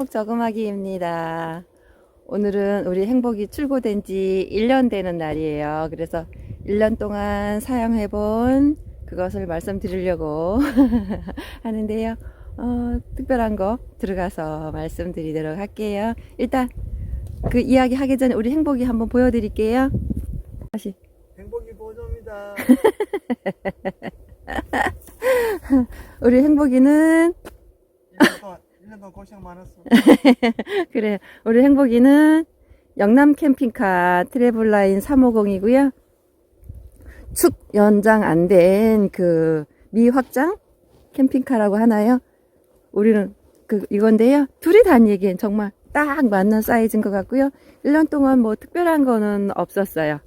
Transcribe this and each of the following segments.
행복 저금하기입니다. 오늘은 우리 행복이 출고된 지 1년 되는 날이에요. 그래서 1년 동안 사용해본 그것을 말씀드리려고 하는데요. 어, 특별한 거 들어가서 말씀드리도록 할게요. 일단 그 이야기 하기 전에 우리 행복이 한번 보여드릴게요. 다시. 행복이 보조입니다. 우리 행복이는 1년 동안, 1년 동안 고생 많았어. 그래. 우리 행복이는 영남 캠핑카 트래블라인 350이고요. 축 연장 안 된 그 미확장 캠핑카라고 하나요? 우리는 그 이건데요. 둘이 다니기엔 정말 딱 맞는 사이즈인 것 같고요. 1년 동안 뭐 특별한 거는 없었어요.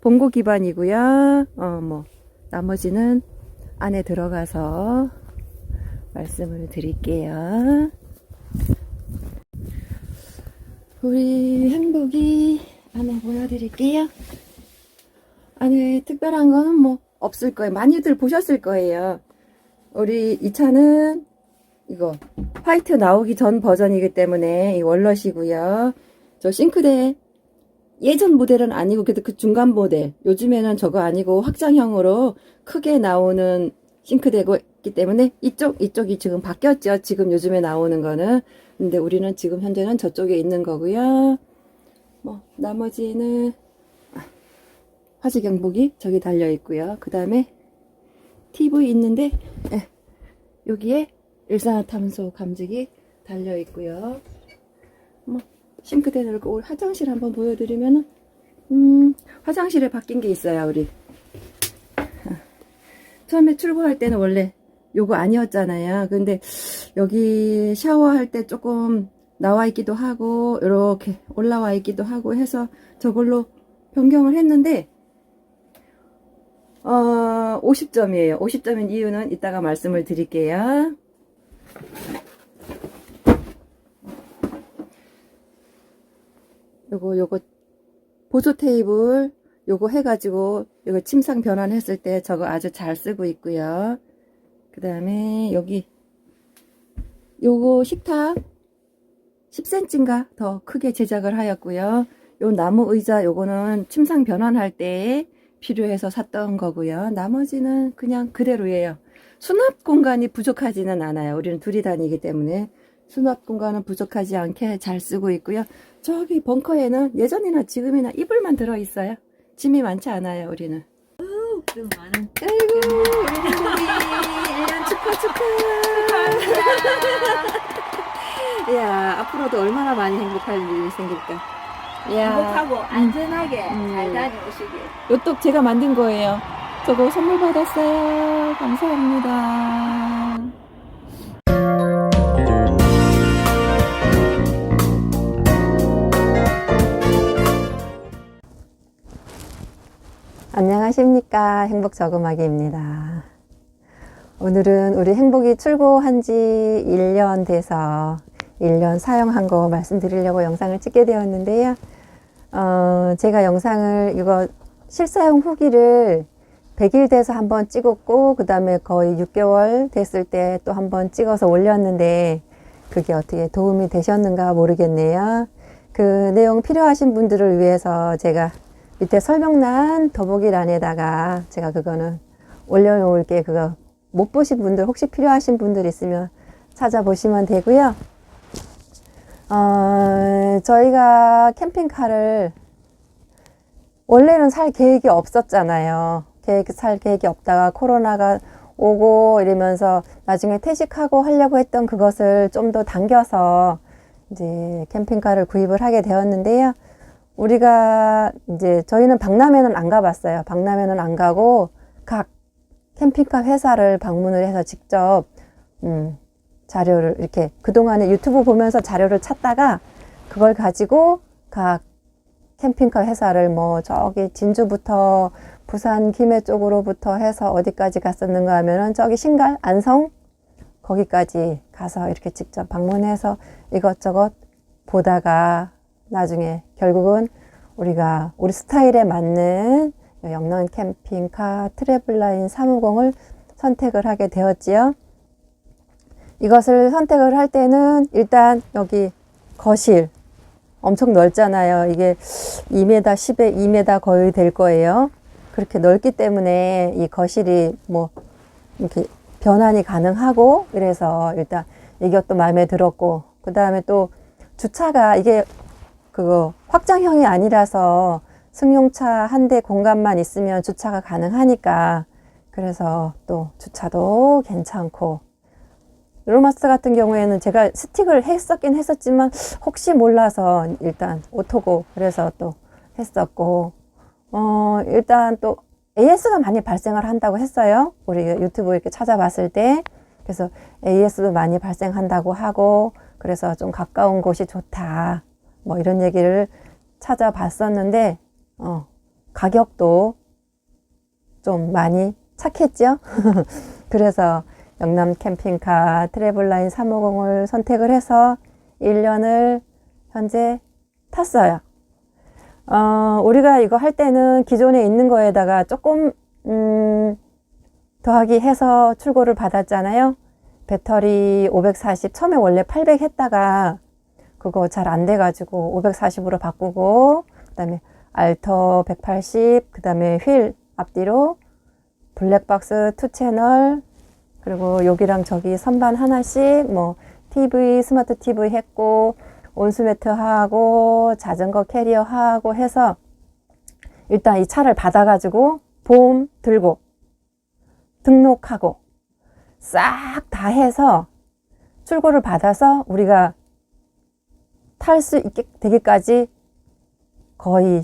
봉고 기반이고요. 어, 뭐 나머지는 안에 들어가서 말씀을 드릴게요. 우리 행복이 안에 보여드릴게요. 안에 특별한 거는 뭐 없을 거예요. 많이들 보셨을 거예요. 우리 이 차는 이거 화이트 나오기 전 버전이기 때문에 이 월넛이고요. 저 싱크대 예전 모델은 아니고 그래도 그 중간 모델 요즘에는 저거 아니고 확장형으로 크게 나오는 싱크대고 있기 때문에 이쪽 이쪽이 지금 바뀌었죠. 지금 요즘에 나오는 거는 근데 우리는 지금 현재는 저쪽에 있는 거고요. 뭐 나머지는 아, 화재 경보기 저기 달려 있고요. 그 다음에 TV 있는데 예, 여기에 일산화탄소 감지기 달려 있고요. 뭐 싱크대 들고 우리 화장실 한번 보여드리면은 음 화장실에 바뀐 게 있어요 우리 아, 처음에 출고할 때는 원래 요거 아니었잖아요. 근데 여기 샤워할 때 조금 나와 있기도 하고 이렇게 올라와 있기도 하고 해서 저걸로 변경을 했는데 어 50점이에요. 50점인 이유는 이따가 말씀을 드릴게요. 요거 요거 보조 테이블 요거 해가지고 요거 침상 변환했을 때 저거 아주 잘 쓰고 있고요. 그 다음에 여기 요거 식탁 10cm인가 더 크게 제작을 하였고요. 요 나무 의자 요거는 침상 변환할 때 필요해서 샀던 거고요. 나머지는 그냥 그대로예요. 수납 공간이 부족하지는 않아요. 우리는 둘이 다니기 때문에 수납 공간은 부족하지 않게 잘 쓰고 있고요. 저기 벙커에는 예전이나 지금이나 이불만 들어 있어요. 짐이 많지 않아요. 우리는. 아이고 우리 야 앞으로도 얼마나 많이 행복할 일이 생길까. 야 행복하고 안전하게 음. 잘 다녀오시길. 요떡 제가 만든 거예요. 저거 선물 받았어요. 감사합니다. 안녕하십니까. 행복 저금하기입니다. 오늘은 우리 행복이 출고한 지 1년 돼서 1년 사용한 거 말씀드리려고 영상을 찍게 되었는데요. 어, 제가 영상을 이거 실사용 후기를 100일 돼서 한번 찍었고, 그 다음에 거의 6개월 됐을 때 또 한번 찍어서 올렸는데, 그게 어떻게 도움이 되셨는가 모르겠네요. 그 내용 필요하신 분들을 위해서 제가 밑에 설명란 더보기란에다가 제가 그거는 올려놓을게 그거 못 보신 분들 혹시 필요하신 분들 있으면 찾아보시면 되고요. 어, 저희가 캠핑카를 원래는 살 계획이 없었잖아요. 계획, 살 계획이 없다가 코로나가 오고 이러면서 나중에 퇴직하고 하려고 했던 그것을 좀 더 당겨서 이제 캠핑카를 구입을 하게 되었는데요. 우리가 이제 저희는 박람회는 안 가봤어요. 박람회는 안 가고 각 캠핑카 회사를 방문을 해서 직접 음, 자료를 이렇게 그동안에 유튜브 보면서 자료를 찾다가 그걸 가지고 각 캠핑카 회사를 뭐 저기 진주부터 부산 김해 쪽으로부터 해서 어디까지 갔었는가 하면은 저기 신갈 안성 거기까지 가서 이렇게 직접 방문해서 이것저것 보다가 나중에 결국은 우리가 우리 스타일에 맞는 영남 캠핑카 트래블라인 350을 선택을 하게 되었지요. 이것을 선택을 할 때는 일단 여기 거실 엄청 넓잖아요. 이게 2m 10에 2m 거의 될 거예요. 그렇게 넓기 때문에 이 거실이 뭐 이렇게 변환이 가능하고 그래서 일단 이것도 마음에 들었고 그 다음에 또 주차가 이게 그거 확장형이 아니라서 승용차 한 대 공간만 있으면 주차가 가능하니까 그래서 또 주차도 괜찮고 로마스 같은 경우에는 제가 스틱을 했었긴 했었지만 혹시 몰라서 일단 오토고 그래서 또 했었고 어 일단 또 AS가 많이 발생을 한다고 했어요. 우리 유튜브 이렇게 찾아봤을 때 그래서 AS도 많이 발생한다고 하고 그래서 좀 가까운 곳이 좋다. 뭐 이런 얘기를 찾아봤었는데 어 가격도 좀 많이 착했죠. 그래서 영남 캠핑카 트래블라인 350을 선택을 해서 1년을 현재 탔어요. 어, 우리가 이거 할 때는 기존에 있는 거에다가 조금, 음, 더하기 해서 출고를 받았잖아요. 배터리 540, 처음에 원래 800 했다가 그거 잘 안 돼가지고 540으로 바꾸고, 그 다음에 알터 180, 그 다음에 휠 앞뒤로 블랙박스 투 채널, 그리고 여기랑 저기 선반 하나씩 뭐 TV, 스마트 TV 했고, 온수매트 하고, 자전거 캐리어 하고 해서 일단 이 차를 받아가지고 보험 들고 등록하고 싹 다 해서 출고를 받아서 우리가 탈 수 있게 되기까지 거의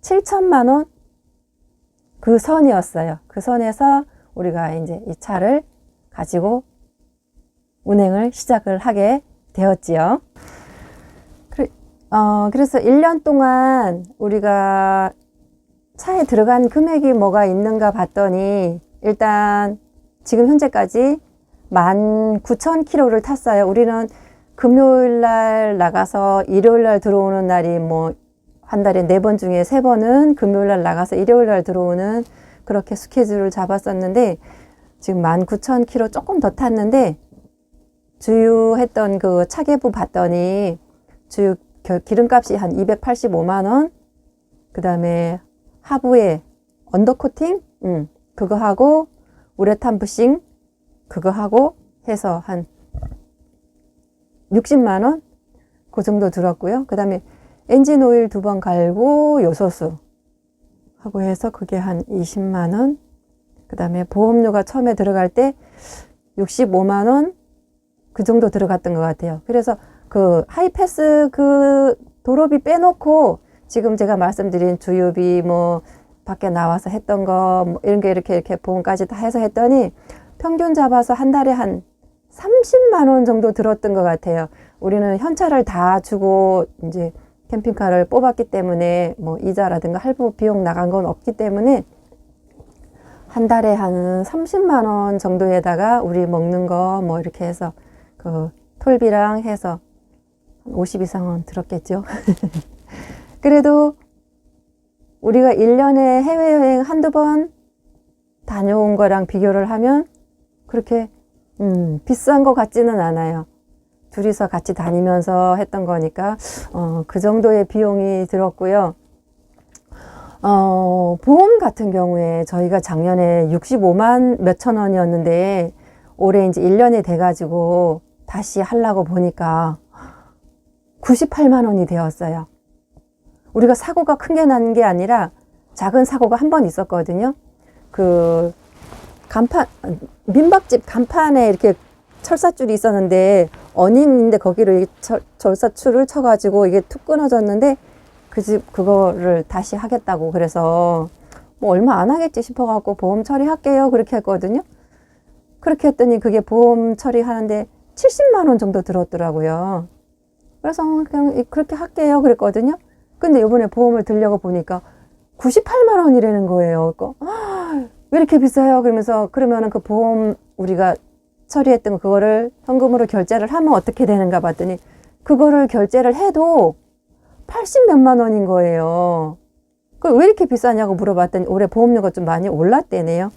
7천만 원 그 선이었어요. 그 선에서 우리가 이제 이 차를 가지고 운행을 시작을 하게 되었지요. 어, 그래서 1년 동안 우리가 차에 들어간 금액이 뭐가 있는가 봤더니 일단 지금 현재까지 19,000km를 탔어요. 우리는 금요일 날 나가서 일요일 날 들어오는 날이 뭐 한 달에 네 번 중에 세 번은 금요일 날 나가서 일요일 날 들어오는 그렇게 스케줄을 잡았었는데 지금 19,000km 조금 더 탔는데 주유했던 그 차계부 봤더니 주유 겨- 기름값이 한 285만 원. 그다음에 하부에 언더코팅, 음, 그거 하고 우레탄 부싱 그거 하고 해서 한 60만 원. 그 정도 들었고요. 그다음에 엔진 오일 두 번 갈고 요소수 하고 해서 그게 한 20만 원. 그 다음에 보험료가 처음에 들어갈 때 65만 원 그 정도 들어갔던 것 같아요. 그래서 그 하이패스 그 도로비 빼놓고 지금 제가 말씀드린 주유비 뭐 밖에 나와서 했던 거 뭐 이런 게 이렇게 이렇게 보험까지 다 해서 했더니 평균 잡아서 한 달에 한 30만 원 정도 들었던 것 같아요. 우리는 현찰을 다 주고 이제 캠핑카를 뽑았기 때문에 뭐 이자라든가 할부 비용 나간 건 없기 때문에 한 달에 한 30만 원 정도에다가 우리 먹는 거 뭐 이렇게 해서 그 톨비랑 해서 한 50 이상은 들었겠죠. 그래도 우리가 1년에 해외여행 한두 번 다녀온 거랑 비교를 하면 그렇게 음, 비싼 것 같지는 않아요. 둘이서 같이 다니면서 했던 거니까 어, 그 정도의 비용이 들었고요. 어, 보험 같은 경우에 저희가 작년에 65만 몇천 원이었는데 올해 이제 1년이 돼가지고 다시 하려고 보니까 98만 원이 되었어요. 우리가 사고가 큰 게 난 게 아니라 작은 사고가 한 번 있었거든요. 그 간판 민박집 간판에 이렇게 철사줄이 있었는데 어닝인데 거기를 이 철, 철사줄을 쳐가지고 이게 툭 끊어졌는데 그 집 그거를 다시 하겠다고 그래서 뭐 얼마 안 하겠지 싶어갖고 보험 처리할게요 그렇게 했거든요. 그렇게 했더니 그게 보험 처리하는데 70만 원 정도 들었더라고요. 그래서 그냥 그렇게 할게요 그랬거든요. 근데 이번에 보험을 들려고 보니까 98만 원이라는 거예요. 그거 왜 이렇게 비싸요? 그러면서 그러면은 그 보험 우리가 처리했던 거 그거를 현금으로 결제를 하면 어떻게 되는가 봤더니 그거를 결제를 해도 80 몇만 원인 거예요. 그왜 이렇게 비싸냐고 물어봤더니 올해 보험료가 좀 많이 올랐대네요.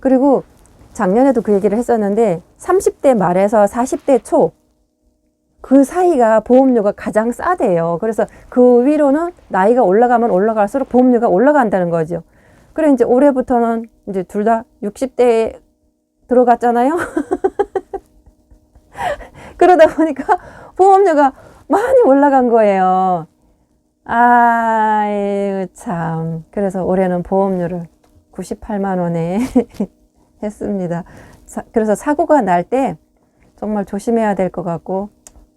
그리고 작년에도 그 얘기를 했었는데 30대 말에서 40대 초 그 사이가 보험료가 가장 싸대요. 그래서 그 위로는 나이가 올라가면 올라갈수록 보험료가 올라간다는 거죠. 그래 이제 올해부터는 이제 둘 다 60대에 들어갔잖아요. 그러다 보니까 보험료가 많이 올라간 거예요. 아이 참. 그래서 올해는 보험료를 98만 원에 했습니다. 사- 그래서 사고가 날 때 정말 조심해야 될 것 같고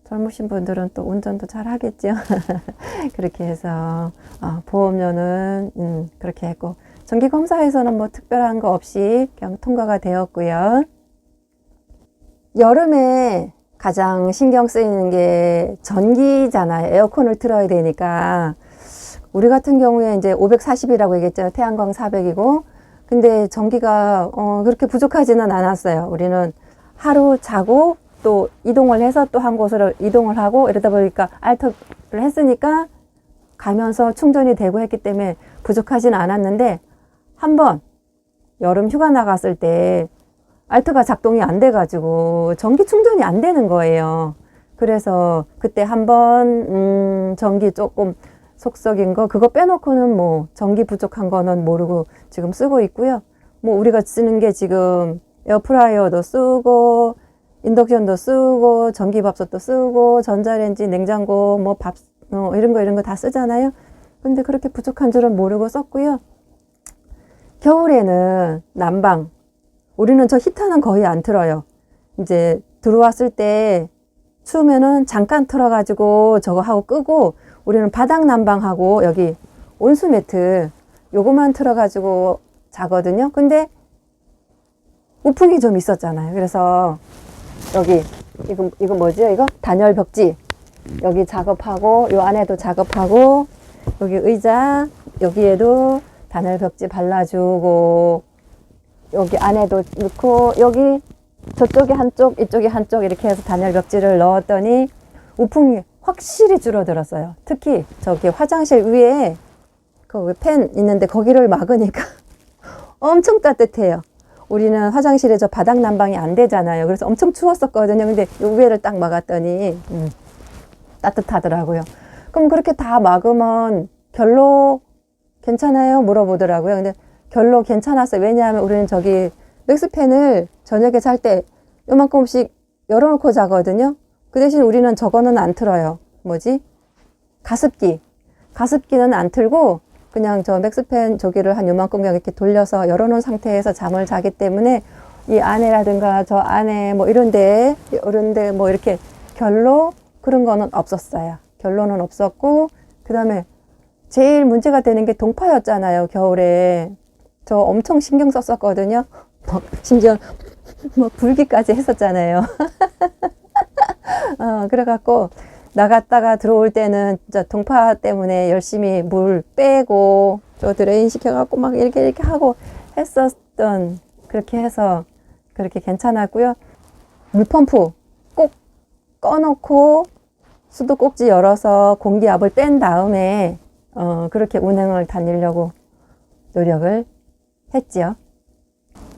젊으신 분들은 또 운전도 잘 하겠죠. 그렇게 해서 어, 보험료는 음, 그렇게 했고 정기 검사에서는 뭐 특별한 거 없이 그냥 통과가 되었고요. 여름에 가장 신경 쓰이는 게 전기잖아요. 에어컨을 틀어야 되니까. 우리 같은 경우에 이제 540이라고 얘기했잖아요. 태양광 400이고. 근데 전기가 어, 그렇게 부족하지는 않았어요. 우리는 하루 자고 또 이동을 해서 또 한 곳으로 이동을 하고 이러다 보니까 알터를 했으니까 가면서 충전이 되고 했기 때문에 부족하지는 않았는데 한번 여름 휴가 나갔을 때 알트가 작동이 안 돼가지고 전기 충전이 안 되는 거예요. 그래서 그때 한번 음, 전기 조금 속썩인 거 그거 빼놓고는 뭐 전기 부족한 거는 모르고 지금 쓰고 있고요. 뭐 우리가 쓰는 게 지금 에어프라이어도 쓰고 인덕션도 쓰고 전기밥솥도 쓰고 전자레인지 냉장고 뭐밥 어, 이런 거 이런 거 다 쓰잖아요. 근데 그렇게 부족한 줄은 모르고 썼고요. 겨울에는 난방 우리는 저 히터는 거의 안 틀어요. 이제 들어왔을 때 추우면은 잠깐 틀어가지고 저거 하고 끄고 우리는 바닥 난방하고 여기 온수 매트 요거만 틀어가지고 자거든요. 근데 우풍이 좀 있었잖아요. 그래서 여기 이거 이거 뭐지? 이거 단열 벽지 여기 작업하고 요 안에도 작업하고 여기 의자 여기에도 단열 벽지 발라주고 여기 안에도 넣고 여기 저쪽에 한쪽 이쪽에 한쪽 이렇게 해서 단열 벽지를 넣었더니 우풍이 확실히 줄어들었어요. 특히 저기 화장실 위에 그 팬 있는데 거기를 막으니까 엄청 따뜻해요. 우리는 화장실에 저 바닥 난방이 안 되잖아요. 그래서 엄청 추웠었거든요. 근데 요 위에를 딱 막았더니 음, 따뜻하더라고요. 그럼 그렇게 다 막으면 결로 괜찮아요? 물어보더라고요. 근데 결로 괜찮았어요. 왜냐하면 우리는 저기 맥스팬을 저녁에 잘 때 요만큼씩 열어놓고 자거든요. 그 대신 우리는 저거는 안 틀어요. 뭐지? 가습기. 가습기는 안 틀고 그냥 저 맥스팬 저기를 한 요만큼 그냥 이렇게 돌려서 열어놓은 상태에서 잠을 자기 때문에 이 안에라든가 저 안에 뭐 이런데 이런데 뭐 이렇게 결로 그런 거는 없었어요. 결론은 없었고 그 다음에 제일 문제가 되는 게 동파였잖아요. 겨울에 저 엄청 신경 썼었거든요. 뭐 심지어 뭐 불기까지 했었잖아요. 어, 그래갖고 나갔다가 들어올 때는 진짜 동파 때문에 열심히 물 빼고 저 드레인 시켜갖고 막 이렇게 이렇게 하고 했었던 그렇게 해서 그렇게 괜찮았고요. 물펌프 꼭 꺼놓고 수도꼭지 열어서 공기압을 뺀 다음에 어, 그렇게 운행을 다니려고 노력을 했지요.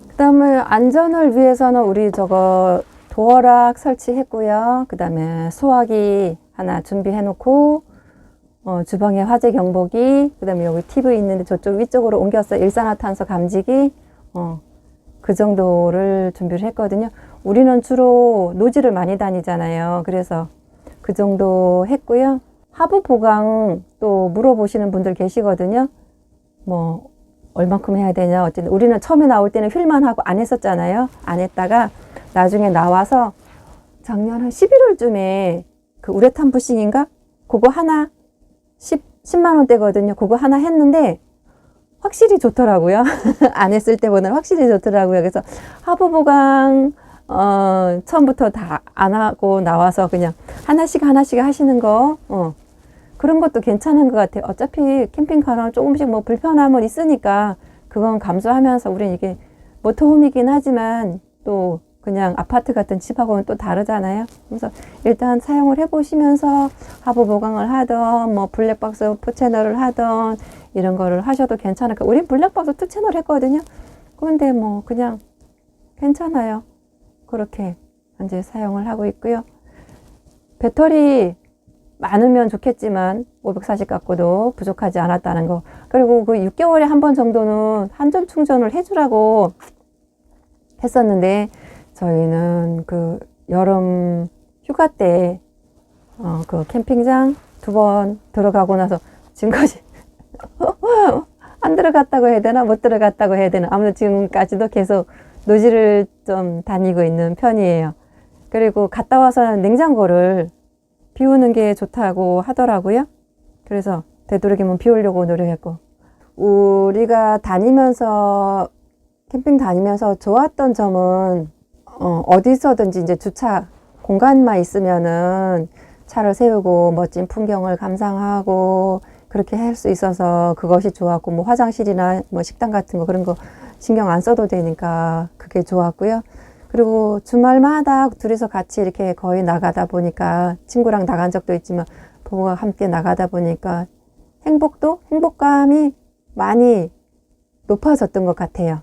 그 다음에 안전을 위해서는 우리 저거 도어락 설치했고요. 그 다음에 소화기 하나 준비해 놓고 어, 주방에 화재 경보기, 그 다음에 여기 TV 있는데 저쪽 위쪽으로 옮겼어 일산화탄소 감지기, 어, 그 정도를 준비를 했거든요. 우리는 주로 노지를 많이 다니잖아요. 그래서 그 정도 했고요. 하부 보강 또 물어보시는 분들 계시거든요. 뭐 얼만큼 해야 되냐 어쨌든 우리는 처음에 나올 때는 휠만 하고 안 했었잖아요. 안 했다가 나중에 나와서 작년 한 11월쯤에 그 우레탄 부싱인가 그거 하나 10, 10만 원대거든요. 그거 하나 했는데 확실히 좋더라고요. 안 했을 때보다는 확실히 좋더라고요. 그래서 하부 보강 어, 처음부터 다 안 하고 나와서 그냥 하나씩 하나씩 하시는 거, 어, 그런 것도 괜찮은 것 같아요. 어차피 캠핑카는 조금씩 뭐 불편함은 있으니까 그건 감수하면서 우린 이게 모터홈이긴 하지만 또 그냥 아파트 같은 집하고는 또 다르잖아요. 그래서 일단 사용을 해보시면서 하부 보강을 하던 뭐 블랙박스 포 채널을 하던 이런 거를 하셔도 괜찮을까. 우린 블랙박스 투 채널 했거든요. 그런데 뭐 그냥 괜찮아요. 그렇게 이제 사용을 하고 있고요. 배터리 많으면 좋겠지만 540 갖고도 부족하지 않았다는 거. 그리고 그 6개월에 한 번 정도는 한전 충전을 해주라고 했었는데 저희는 그 여름 휴가 때 어, 그 캠핑장 두 번 들어가고 나서 지금까지 안 들어갔다고 해야 되나 못 들어갔다고 해야 되나 아무튼 지금까지도 계속 노지를 좀 다니고 있는 편이에요. 그리고 갔다 와서는 냉장고를 비우는 게 좋다고 하더라고요. 그래서 되도록이면 비우려고 노력했고 우리가 다니면서 캠핑 다니면서 좋았던 점은 어, 어디서든지 이제 주차 공간만 있으면은 차를 세우고 멋진 풍경을 감상하고 그렇게 할 수 있어서 그것이 좋았고 뭐 화장실이나 뭐 식당 같은 거 그런 거 신경 안 써도 되니까 그게 좋았고요. 그리고 주말마다 둘이서 같이 이렇게 거의 나가다 보니까 친구랑 나간 적도 있지만 부부가 함께 나가다 보니까 행복도 행복감이 많이 높아졌던 것 같아요.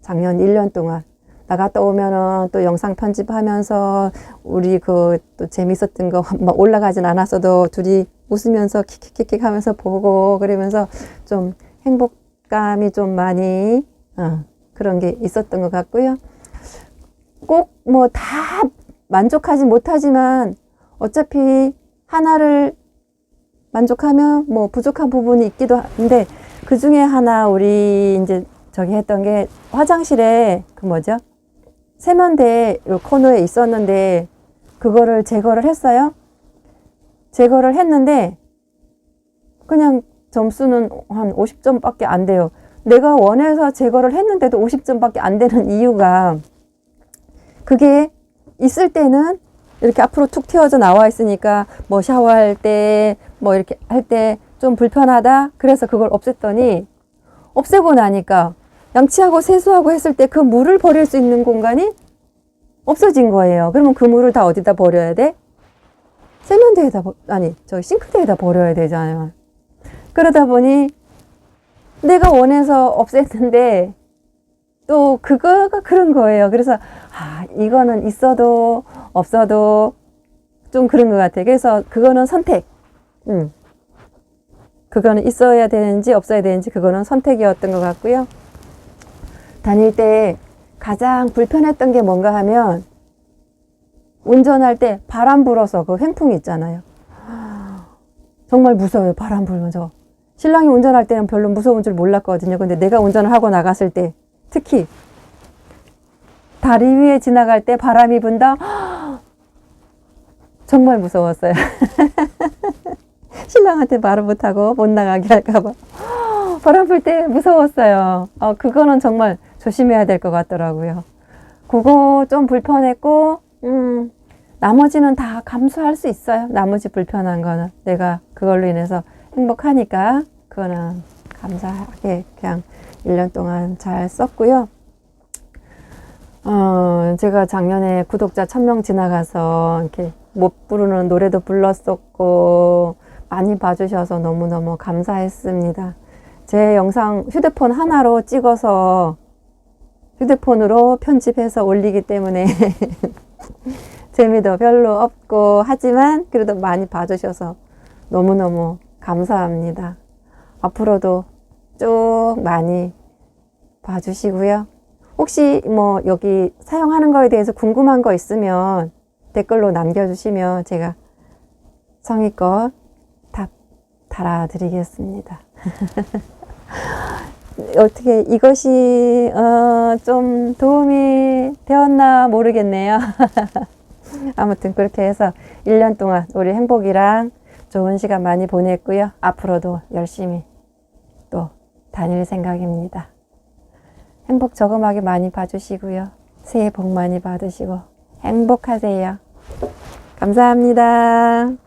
작년 1년 동안 나갔다 오면은 또 영상 편집하면서 우리 그 또 재밌었던 거 막 올라가진 않았어도 둘이 웃으면서 킥킥킥킥 하면서 보고 그러면서 좀 행복감이 좀 많이 어, 그런 게 있었던 것 같고요. 꼭 뭐 다 만족하지 못하지만 어차피 하나를 만족하면 뭐 부족한 부분이 있기도 한데 그 중에 하나 우리 이제 저기 했던 게 화장실에 그 뭐죠? 세면대 요 코너에 있었는데 그거를 제거를 했어요. 제거를 했는데 그냥 점수는 한 50점밖에 안 돼요. 내가 원해서 제거를 했는데도 50점밖에 안 되는 이유가 그게 있을 때는 이렇게 앞으로 툭 튀어져 나와 있으니까 뭐 샤워할 때 뭐 이렇게 할 때 좀 불편하다. 그래서 그걸 없앴더니 없애고 나니까 양치하고 세수하고 했을 때 그 물을 버릴 수 있는 공간이 없어진 거예요. 그러면 그 물을 다 어디다 버려야 돼? 세면대에다, 버- 아니, 저 싱크대에다 버려야 되잖아요. 그러다 보니 내가 원해서 없앴는데 또 그거가 그런 거예요. 그래서, 아, 이거는 있어도 없어도 좀 그런 것 같아요. 그래서 그거는 선택. 음. 그거는 있어야 되는지 없어야 되는지 그거는 선택이었던 것 같고요. 다닐 때 가장 불편했던 게 뭔가 하면 운전할 때 바람 불어서 그 횡풍 있잖아요. 정말 무서워요. 바람 불면서. 신랑이 운전할 때는 별로 무서운 줄 몰랐거든요. 근데 내가 운전을 하고 나갔을 때 특히 다리 위에 지나갈 때 바람이 분다. 정말 무서웠어요. 신랑한테 말을 못하고 못 나가게 할까봐. 바람 불 때 무서웠어요. 어, 그거는 정말 조심해야 될 것 같더라고요. 그거 좀 불편했고, 음, 나머지는 다 감수할 수 있어요. 나머지 불편한 거는. 내가 그걸로 인해서 행복하니까, 그거는 감사하게 그냥 1년 동안 잘 썼고요. 어, 제가 작년에 구독자 1000명 지나가서 이렇게 못 부르는 노래도 불렀었고, 많이 봐주셔서 너무너무 감사했습니다. 제 영상 휴대폰 하나로 찍어서 휴대폰으로 편집해서 올리기 때문에 재미도 별로 없고 하지만 그래도 많이 봐주셔서 너무너무 감사합니다. 앞으로도 쭉 많이 봐주시고요. 혹시 뭐 여기 사용하는 거에 대해서 궁금한 거 있으면 댓글로 남겨주시면 제가 성의껏 답 달아드리겠습니다. 어떻게 이것이 어, 좀 도움이 되었나 모르겠네요. 아무튼 그렇게 해서 1년 동안 우리 행복이랑 좋은 시간 많이 보냈고요. 앞으로도 열심히 또 다닐 생각입니다. 행복 저금하게 많이 봐주시고요. 새해 복 많이 받으시고 행복하세요. 감사합니다.